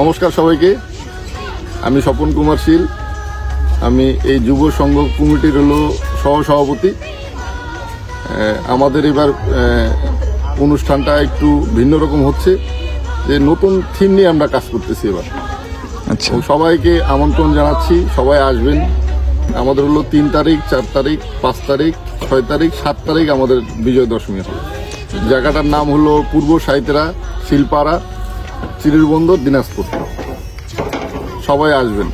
নমস্কার সবাইকে। আমি স্বপন কুমার শীল। আমি এই যুব সংঘ কমিটির হলো সহ সভাপতি আমাদের এবার অনুষ্ঠানটা একটু ভিন্ন রকম হচ্ছে। যে নতুন থিম নিয়ে আমরা কাজ করতেছি এবার। আচ্ছা। সবাইকে আমন্ত্রণ জানাচ্ছি সবাই আসবেন। আমাদের হলো তিন তারিখ চার তারিখ পাঁচ তারিখ ছয় তারিখ সাত তারিখ আমাদের বিজয় দশমী হবে। জায়গাটার নাম হলো পূর্ব সাহিত্যরা শিলপাড়া। চিরির বন্দর দিনাজপুর। সবাই আসবেন।